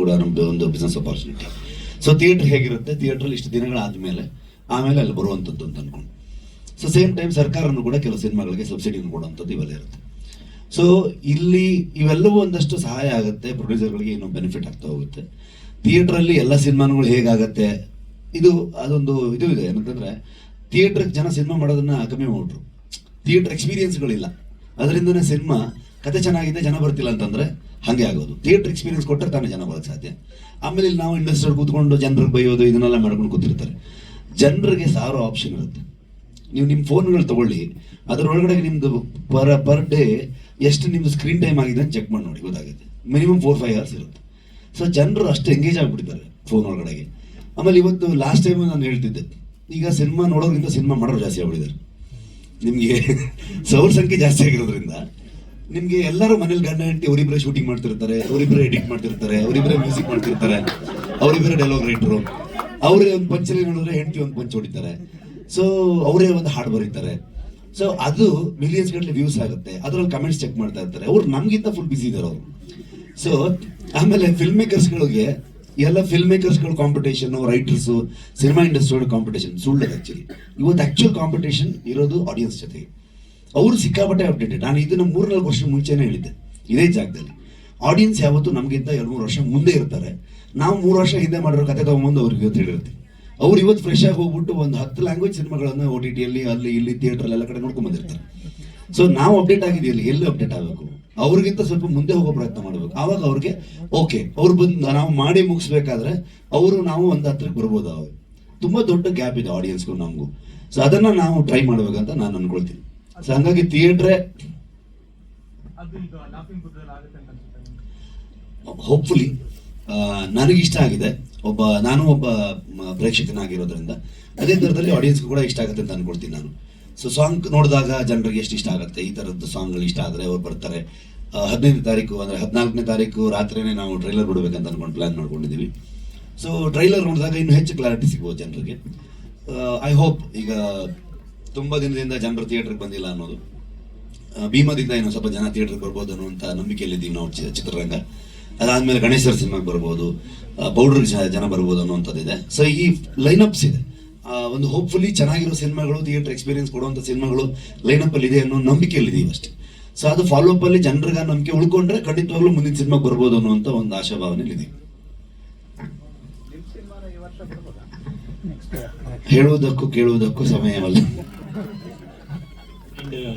ಕೂಡ ನಮ್ದು ಒಂದು ಬಿಸ್ನೆಸ್ ಅಪರ್ಚುನಿಟಿ ಸೊ ಥಿಯೇಟರ್ ಹೇಗಿರುತ್ತೆ? ಥಿಯೇಟರ್ ಇಷ್ಟು ದಿನಗಳಾದ್ಮೇಲೆ ಆಮೇಲೆ ಅಲ್ಲಿ ಬರುವಂಥದ್ದು ಅಂತ ಅನ್ಕೊಂಡು. ಸೊ ಸೇಮ್ ಟೈಮ್ ಸರ್ಕಾರನು ಕೂಡ ಕೆಲವು ಸಿನಿಮಾಗಳಿಗೆ ಸಬ್ಸಿಡಿಯನ್ನು ಕೊಡುವಂಥದ್ದು ಇವೆಲ್ಲ ಇರುತ್ತೆ. ಸೊ ಇಲ್ಲಿ ಇವೆಲ್ಲವೂ ಒಂದಷ್ಟು ಸಹಾಯ ಆಗುತ್ತೆ ಪ್ರೊಡ್ಯೂಸರ್ಗಳಿಗೆ ಏನೋ ಬೆನಿಫಿಟ್ ಆಗ್ತಾ ಹೋಗುತ್ತೆ. ಥಿಯೇಟರ್ ಅಲ್ಲಿ ಎಲ್ಲ ಸಿನಿಮಾಗಳು ಹೇಗಾಗತ್ತೆ? ಇದು ಅದೊಂದು ಇದು ಇದೆ, ಏನಂತಂದ್ರೆ ಥಿಯೇಟರ್ ಜನ ಸಿನಿಮಾ ಮಾಡೋದನ್ನ ಕಮ್ಮಿ ಮಾಡ್ರು ಥಿಯೇಟರ್ ಎಕ್ಸ್ಪೀರಿಯನ್ಸ್ಗಳಿಲ್ಲ ಅದರಿಂದನೇ ಸಿನಿಮಾ ಕತೆ ಚೆನ್ನಾಗಿದೆ, ಜನ ಬರ್ತಿಲ್ಲ ಅಂತಂದ್ರೆ ಹಂಗೆ ಆಗೋದು. ಥಿಯೇಟರ್ ಎಕ್ಸ್ಪೀರಿಯನ್ಸ್ ಕೊಟ್ಟರೆ ತಾನೇ ಜನ ಬರೋಕ್ಕೆ ಸಾಧ್ಯ. ಆಮೇಲೆ ಇಲ್ಲಿ ನಾವು ಇಂಡಸ್ಟ್ರಿಯಲ್ಲಿ ಕೂತ್ಕೊಂಡು ಜನರಿಗೆ ಬೈಯೋದು, ಇದನ್ನೆಲ್ಲ ಮಾಡ್ಕೊಂಡು ಕೂತಿರ್ತಾರೆ. ಜನರಿಗೆ ಸಾವಿರ ಆಪ್ಷನ್ ಇರುತ್ತೆ. ನೀವು ನಿಮ್ಮ ಫೋನ್ಗಳು ತಗೊಳ್ಳಿ. ಅದರೊಳಗಡೆ ನಿಮ್ಮದು ಪರ್ ಪರ್ ಡೇ ಎಷ್ಟು ನಿಮ್ಮದು ಸ್ಕ್ರೀನ್ ಟೈಮ್ ಆಗಿದೆ ಅಂತ ಚೆಕ್ ಮಾಡಿ ನೋಡಿ, ಗೊತ್ತಾಗುತ್ತೆ. ಮಿನಿಮಮ್ ಫೋರ್ ಫೈವ್ ಅವರ್ಸ್ ಇರುತ್ತೆ. ಸೊ ಜನರು ಅಷ್ಟು ಎಂಗೇಜ್ ಆಗಿಬಿಟ್ಟಿದ್ದಾರೆ ಫೋನ್ ಒಳಗಡೆಗೆ. ಆಮೇಲೆ ಇವತ್ತು ಲಾಸ್ಟ್ ಟೈಮ್ ನಾನು ಹೇಳ್ತಿದ್ದೆ, ಈಗ ಸಿನಿಮಾ ನೋಡೋದ್ರಿಂದ ಸಿನಿಮಾ ಮಾಡೋರು ಜಾಸ್ತಿ ಆಗ್ಬಿಟ್ಟಿದ್ದಾರೆ. ನಿಮಗೆ ಸೌರ್ ಸಂಖ್ಯೆ ಜಾಸ್ತಿ ಆಗಿರೋದ್ರಿಂದ ನಿಮ್ಗೆ ಎಲ್ಲರೂ ಮನೇಲಿ ಗಂಡ ಹೆಂಡತಿ ಅವರಿಬ್ಬರೇ ಶೂಟಿಂಗ್ ಮಾಡ್ತಿರ್ತಾರೆ ಅವರಿಬ್ಬರೇ ಎಡಿಟ್ ಮಾಡ್ತಿರ್ತಾರೆ ಅವರಿಬ್ಬರೇ ಮ್ಯೂಸಿಕ್ ಮಾಡ್ತಿರ್ತಾರೆ ಅವರಿಬ್ಬರೇ ಡೈಲಾಗ್ ರೈಟರು ಅವರೇ ಒಂದು ಪಂಚಲಿ ನೋಡಿದ್ರೆ ಹೆಂಡತಿ ಒಂದು ಪಂಚ್ ಹೊಡಿತಾರೆ. ಸೊ ಅವರೇ ಒಂದು ಹಾಡು ಬರೀತಾರೆ. ಸೊ ಅದು ಮಿಲಿಯನ್ಸ್ ಗಟ್ಟಲೆ ವ್ಯೂಸ್ ಆಗುತ್ತೆ. ಅದರಲ್ಲಿ ಕಮೆಂಟ್ಸ್ ಚೆಕ್ ಮಾಡ್ತಾ ಇರ್ತಾರೆ. ಅವ್ರು ನಮ್ಗಿಂತ ಫುಲ್ ಬಿಸಿ ಇದ್ದಾರೆ ಅವರು. ಸೊ ಆಮೇಲೆ ಫಿಲ್ಮ್ ಮೇಕರ್ಸ್ಗಳಿಗೆ ಎಲ್ಲ film ಮೇಕರ್ಸ್ಗಳ competition writers cinema industry competition ಸುಳ್ಳು ಆ್ಯಕ್ಚುಲಿ ಇವತ್ತು ಆಕ್ಚುಲ್ ಕಾಂಪಿಟೇಷನ್ ಇರೋದು ಆಡಿಯನ್ಸ್ ಜೊತೆಗೆ. ಅವರು ಸಿಕ್ಕಾಪಟ್ಟೆ ಅಪ್ಡೇಟೆಡ್ ನಾನು ಇದನ್ನು ಮೂರ್ನಾಲ್ಕು ವರ್ಷ ಮುಂಚೆನೇ ಹೇಳಿದ್ದೆ. ಇದೇ ಜಾಗದಲ್ಲಿ. ಆಡಿಯನ್ಸ್ ಯಾವತ್ತು ನಮಗಿಂತ ಎರಡು ಮೂರು ವರ್ಷ ಮುಂದೆ ಇರ್ತಾರೆ. ನಾವು ಮೂರು ವರ್ಷ ಹಿಂದೆ ಮಾಡಿರೋ ಕತೆ ತೊಗೊಂಬಂದು ಅವ್ರಿಗೆ ಇವತ್ತು ಹೇಳಿರ್ತೀವಿ. ಅವ್ರು ಇವತ್ತು ಫ್ರೆಶ್ ಆಗಿ ಹೋಗ್ಬಿಟ್ಟು ಒಂದು ಹತ್ತು ಲ್ಯಾಂಗ್ವೇಜ್ ಸಿನಿಮಾಗಳನ್ನು ಓ ಟಿ ಟಿಯಲ್ಲಿ ಅಲ್ಲಿ ಇಲ್ಲಿ ಥಿಯೇಟರ್ ಎಲ್ಲ ಕಡೆ ನೋಡ್ಕೊಂಬಂದಿರ್ತಾರೆ ಸೊ ನಾವು ಅಪ್ಡೇಟ್ ಆಗಿದೆಯಲ್ಲಿ ಎಲ್ಲಿ ಅಪ್ಡೇಟ್ ಆಗಬೇಕು? ಅವ್ರಿಗಿಂತ ಸ್ವಲ್ಪ ಮುಂದೆ ಹೋಗೋ ಪ್ರಯತ್ನ ಮಾಡಬೇಕು. ಆವಾಗ ಅವ್ರಿಗೆ ಓಕೆ ಅವ್ರು ಬಂದು ನಾವು ಮಾಡಿ ಮುಗಿಸ್ಬೇಕಾದ್ರೆ ಅವರು ನಾವು ಒಂದು ಹತ್ರಕ್ಕೆ ಬರ್ಬೋದು ಅವಾಗ ತುಂಬ ದೊಡ್ಡ ಗ್ಯಾಪ್ ಇದೆ ಆಡಿಯನ್ಸ್ಗೂ ನಮಗೂ. ಸೊ ಅದನ್ನು ನಾವು ಟ್ರೈ ಮಾಡ್ಬೇಕಂತ ನಾನು ಅನ್ಕೊಳ್ತೀನಿ. ಹಂಗಾಗಿ ಥಿಯೇಟ್ರೆ? ಹೋಪ್ಫುಲಿ ನನಗೆ ಇಷ್ಟ ಆಗಿದೆ. ಒಬ್ಬ ನಾನು ಒಬ್ಬ ಪ್ರೇಕ್ಷಕನಾಗಿರೋದ್ರಿಂದ ಅದೇ ಥರದಲ್ಲಿ ಆಡಿಯನ್ಸ್ ಕೂಡ ಇಷ್ಟ ಆಗುತ್ತೆ ಅಂತ ಅನ್ಕೊಳ್ತೀನಿ ನಾನು. ಸೊ ಸಾಂಗ್ ನೋಡಿದಾಗ ಜನರಿಗೆ ಎಷ್ಟು ಇಷ್ಟ ಆಗುತ್ತೆ? ಈ ಥರದ್ದು ಸಾಂಗ್ಗಳು ಇಷ್ಟ ಆದರೆ ಅವ್ರು ಬರ್ತಾರೆ. ಹದಿನೈದನೇ ತಾರೀಕು ಅಂದರೆ ಹದಿನಾಲ್ಕನೇ ತಾರೀಕು ರಾತ್ರಿನೇ ನಾವು ಟ್ರೈಲರ್ ಬಿಡಬೇಕಂತ ಅನ್ಕೊಂಡು ಪ್ಲ್ಯಾನ್ ಮಾಡ್ಕೊಂಡಿದ್ದೀವಿ ಸೊ ಟ್ರೈಲರ್ ನೋಡಿದಾಗ ಇನ್ನೂ ಹೆಚ್ಚು ಕ್ಲಾರಿಟಿ ಸಿಗ್ಬೋದು ಜನರಿಗೆ. ಐ ಹೋಪ್ ಈಗ ತುಂಬ ದಿನದಿಂದ ಜನರು ಥಿಯೇಟ್ರಿಗೆ ಬಂದಿಲ್ಲ ಅನ್ನೋದು. ಭೀಮದಿಂದ ಏನೋ ಸ್ವಲ್ಪ ಜನ ಥಿಯೇಟರ್ಗೆ ಬರ್ಬೋದು ಅನ್ನುವಂಥ ನಂಬಿಕೆಯಲ್ಲಿದ್ದೀವಿ ನಾವು ಚಿತ್ರರಂಗ. ಅದಾದ್ಮೇಲೆ ಗಣೇಶರ ಸಿನಿಮಾಗೆ ಬರ್ಬೋದು ಬೌಡ್ರಿಗೆ ಜನ ಬರ್ಬೋದು ಅನ್ನುವಂಥದ್ದಿದೆ ಸೊ ಈ ಲೈನಪ್ಸ್ ಇದೆ. ಒಂದು ಹೋಪ್ಫುಲಿ ಚೆನ್ನಾಗಿರೋ ಸಿನಿಮಾಗಳು ಥಿಯೇಟರ್ ಎಕ್ಸ್ಪೀರಿಯನ್ಸ್ ಕೊಡುವಂಥ ಸಿನಿಮಾಗಳು ಲೈನಪ್ ಅಲ್ಲಿ ಇದೆ ಅನ್ನೋ ನಂಬಿಕೆಯಲ್ಲಿದ್ದೀವಿ ಅಷ್ಟೇ. ಸೊ ಅದು ಫಾಲೋ ಅಪ್ ಅಲ್ಲಿ ಜನರಿಗೆ ನಂಬಿಕೆ ಉಳ್ಕೊಂಡ್ರೆ ಖಂಡಿತವಾಗ್ಲೂ ಮುಂದಿನ ಸಿನಿಮಾಗೆ ಬರ್ಬೋದು ಅನ್ನುವಂಥ ಒಂದು ಆಶಾಭಾವನೆ ಇದೀವಿ ನಿಮ್ ಸಿನಿಮಾನ ಈ ವರ್ಷ ಬರ್ಬೋದಾ? ಹೇಳುವುದಕ್ಕೂ ಕೇಳುವುದಕ್ಕೂ ಸಮಯವಲ್ಲ. Yeah.